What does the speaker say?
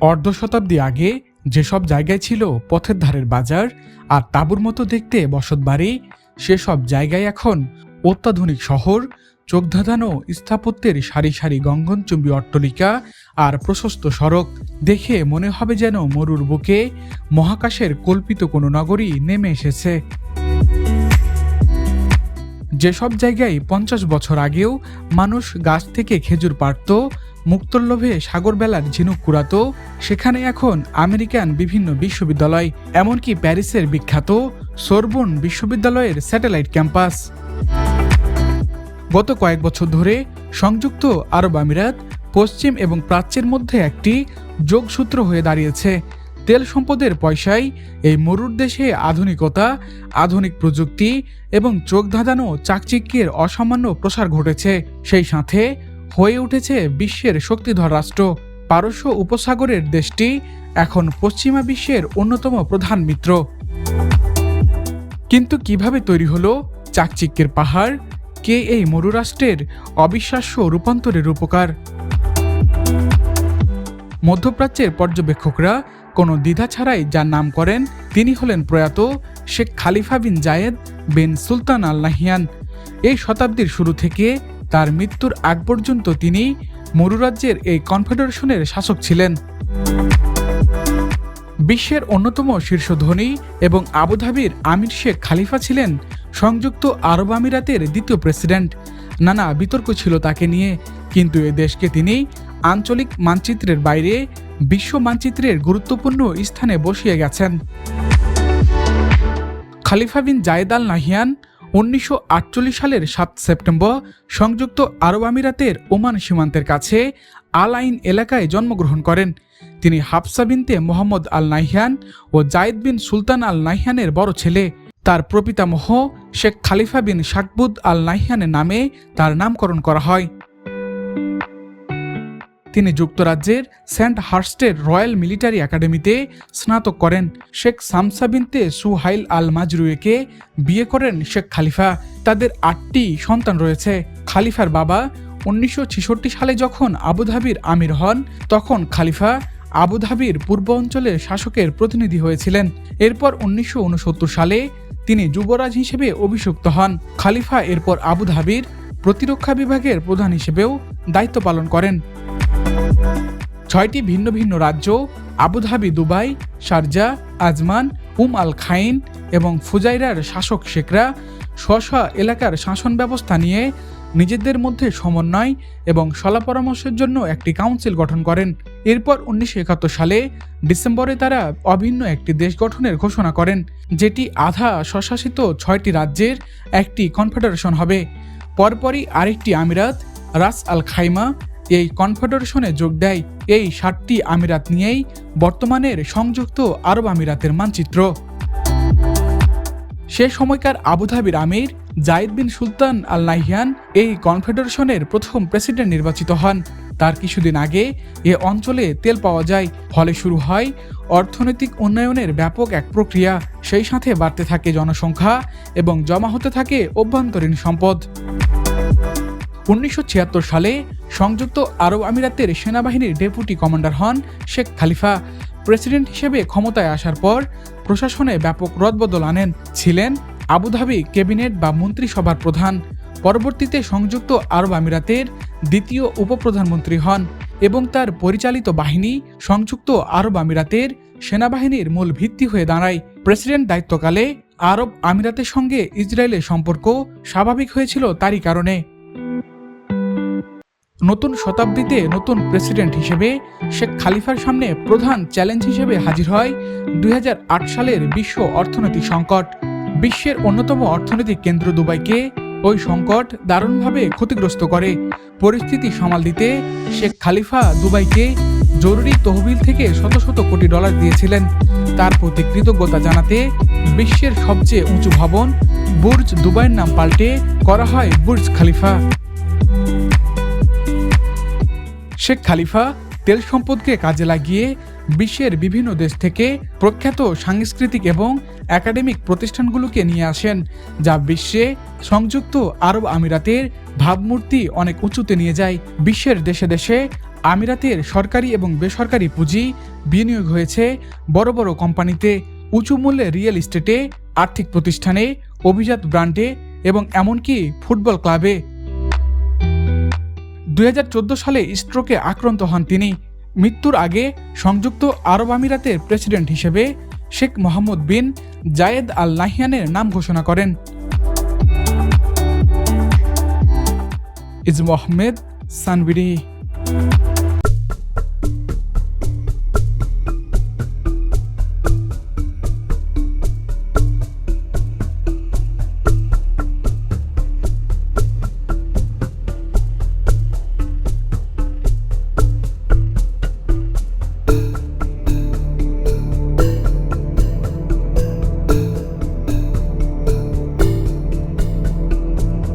অর্ধ শতাব্দী আগে যেসব জায়গায় ছিল পথের ধারের বাজার আর তাঁবুর মতো দেখতে বসত বাড়ি সেসব জায়গায় এখন অত্যাধুনিক শহর, চোখধাঁধানো স্থাপত্যের সারি সারি গঙ্গনচুম্বী অট্টলিকা আর প্রশস্ত সড়ক দেখে মনে হবে যেন মরুর বুকে মহাকাশের কল্পিত কোনো নগরী নেমে এসেছে। যেসব জায়গায় পঞ্চাশ বছর আগেও মানুষ গাছ থেকে খেজুর পারত মুক্তর লোভে সাগরবেলার ঝিনুক কুড়াতো, সেখানে এখন আমেরিকান বিভিন্ন বিশ্ববিদ্যালয়, এমনকি প্যারিসের বিখ্যাত সোরবন বিশ্ববিদ্যালয়ের স্যাটেলাইট ক্যাম্পাস। গত কয়েক বছর ধরে সংযুক্ত আরব আমিরাত পশ্চিম এবং প্রাচ্যের মধ্যে একটি যোগসূত্র হয়ে দাঁড়িয়েছে। তেল সম্পদের পয়সায় এই মরুর দেশে আধুনিকতা, আধুনিক প্রযুক্তি এবং চোখ ধাঁধানো চাকচিক্যের অসামান্য প্রসার ঘটেছে। সেই সাথে হয়ে উঠেছে বিশ্বের শক্তিধর রাষ্ট্র। পারস্য উপসাগরের দেশটি এখন পশ্চিমা বিশ্বের অন্যতম প্রধান মিত্র। কিন্তু কীভাবে তৈরি হলো চাকচিক্যের পাহাড়? কে এই মরুরাষ্ট্রের অবিশ্বাস্য রূপান্তরের উপকার? মধ্যপ্রাচ্যের পর্যবেক্ষকরা কোনো দ্বিধা ছাড়াই যার নাম করেন, তিনি হলেন প্রয়াত শেখ খালিফা বিন জায়েদ বিন সুলতান আল নাহিয়ান। এই শতাব্দীর শুরু থেকে তার মৃত্যুর আগ পর্যন্ত তিনি মরুরাজ্যের এই কনফেডারেশনের শাসক ছিলেন। বিশ্বের অন্যতম শীর্ষ ধনী এবং আবুধাবির আমির শেখ খালিফা ছিলেন সংযুক্ত আরব আমিরাতের দ্বিতীয় প্রেসিডেন্ট। নানা বিতর্ক ছিল তাকে নিয়ে, কিন্তু এ দেশকে তিনি আঞ্চলিক মানচিত্রের বাইরে, বিশ্ব মানচিত্রের গুরুত্বপূর্ণ স্থানে বসিয়ে গেছেন। খালিফা বিন জায়েদ আল নাহিয়ান উনিশশো আটচল্লিশ সালের সাত সেপ্টেম্বর সংযুক্ত আরব আমিরাতের ওমান সীমান্তের কাছে আল আইন এলাকায় জন্মগ্রহণ করেন। তিনি হাফসা বিনতে মোহাম্মদ আল নাহিয়ান ও জায়েদ বিন সুলতান আল নাহিয়ানের বড় ছেলে। তার প্রপিতামহ শেখ খালিফা বিন শাকবুদ আল নাহিয়ানের নামে তার নামকরণ করা হয়। তিনি যুক্তরাজ্যের সেন্ট হার্স্টের রয়্যাল মিলিটারি একাডেমিতে স্নাতক করেন। শেখ সামসা বিনতে সুহাইল আল মাজরুয়েকে বিয়ে করেন শেখ খালিফা। তাদের আটটি সন্তান রয়েছে। খালিফার বাবা উনিশশো ছেষট্টি সালে যখন আবুধাবির আমির হন, তখন খালিফা আবুধাবির পূর্ব অঞ্চলের শাসকের প্রতিনিধি হয়েছিলেন। এরপর উনিশশো উনসত্তর সালে তিনি যুবরাজ হিসেবে অভিষিক্ত হন। খালিফা এরপর আবুধাবির প্রতিরক্ষা বিভাগের প্রধান হিসেবেও দায়িত্ব পালন করেন। ছয়টি ভিন্ন ভিন্ন রাজ্য, Abu Dhabi, Dubai, Sharjah, Ajman, Umm al Quwain এবং ফুজাইরার শাসক শেখরা স্ব এলাকার শাসন ব্যবস্থা নিয়ে নিজেদের মধ্যে সমন্বয় এবং সলা পরামর্শের জন্য একটি কাউন্সিল গঠন করেন। এরপর উনিশশো একাত্তর সালে ডিসেম্বরে তারা অভিন্ন একটি দেশ গঠনের ঘোষণা করেন, যেটি আধা স্বশাসিত ছয়টি রাজ্যের একটি কনফেডারেশন হবে। পরপরই আরেকটি আমিরাত, রাস আল খাইমা এই কনফেডারেশনে যোগ দেয় এই সাতটি আমিরাত নিয়েই বর্তমানের সংযুক্ত আরব আমিরাতের মানচিত্র। সে সময়কার আবুধাবির আমির জাইদ বিন সুলতান আল নাহিয়ান এই কনফেডারেশনের প্রথম প্রেসিডেন্ট নির্বাচিত হন। তার কিছুদিন আগে এ অঞ্চলে তেল পাওয়া যায়। ফলে শুরু হয় অর্থনৈতিক উন্নয়নের ব্যাপক এক প্রক্রিয়া। সেই সাথে বাড়তে থাকে জনসংখ্যা এবং জমা হতে থাকে অভ্যন্তরীণ সম্পদ। উনিশশো ছিয়াত্তর সালে সংযুক্ত আরব আমিরাতের সেনাবাহিনীর ডেপুটি কমান্ডার হন শেখ খালিফা। প্রেসিডেন্ট হিসেবে ক্ষমতায় আসার পর প্রশাসনে ব্যাপক রদবদল আনেন, ছিলেন আবুধাবি ক্যাবিনেট বা মন্ত্রিসভার প্রধান। পরবর্তীতে সংযুক্ত আরব আমিরাতের দ্বিতীয় উপপ্রধানমন্ত্রী হন এবং তার পরিচালিত বাহিনী সংযুক্ত আরব আমিরাতের সেনাবাহিনীর মূল ভিত্তি হয়ে দাঁড়ায়। প্রেসিডেন্ট দায়িত্বকালে আরব আমিরাতের সঙ্গে ইসরায়েলের সম্পর্ক স্বাভাবিক হয়েছিল তারই কারণে। নতুন শতাব্দীতে নতুন প্রেসিডেন্ট হিসেবে শেখ খালিফার সামনে প্রধান চ্যালেঞ্জ হিসেবে হাজির হয় দুই হাজার আট সালের বিশ্ব অর্থনৈতিক সংকট। বিশ্বের অন্যতম অর্থনৈতিক কেন্দ্র দুবাইকে ওই সংকট দারুণভাবে ক্ষতিগ্রস্ত করে। পরিস্থিতি সামাল দিতে শেখ খালিফা দুবাইকে জরুরি তহবিল থেকে শত শত কোটি ডলার দিয়েছিলেন। তার প্রতি কৃতজ্ঞতা জানাতে বিশ্বের সবচেয়ে উঁচু ভবন বুর্জ দুবাইয়ের নাম পাল্টে করা হয় বুর্জ খালিফা। শেখ খালিফা তেল সম্পদকে কাজে লাগিয়ে বিশ্বের বিভিন্ন দেশ থেকে প্রখ্যাত সাংস্কৃতিক এবং একাডেমিক প্রতিষ্ঠানগুলোকে নিয়ে আসেন, যা বিশ্বে সংযুক্ত আরব আমিরাতের ভাবমূর্তি অনেক উঁচুতে নিয়ে যায়। বিশ্বের দেশে দেশে আমিরাতের সরকারি এবং বেসরকারি পুঁজি বিনিয়োগ হয়েছে বড় বড় কোম্পানিতে, উঁচু মূল্যে রিয়েল এস্টেটে, আর্থিক প্রতিষ্ঠানে, অভিজাত ব্র্যান্ডে এবং এমনকি ফুটবল ক্লাবে। দু হাজার চোদ্দ সালে স্ট্রোকে আক্রান্ত হন তিনি। মৃত্যুর আগে সংযুক্ত আরব আমিরাতের প্রেসিডেন্ট হিসেবে শেখ মোহাম্মদ বিন জায়েদ আল নাহিয়ানের নাম ঘোষণা করেন। ইজমু আহমেদ সানবিরি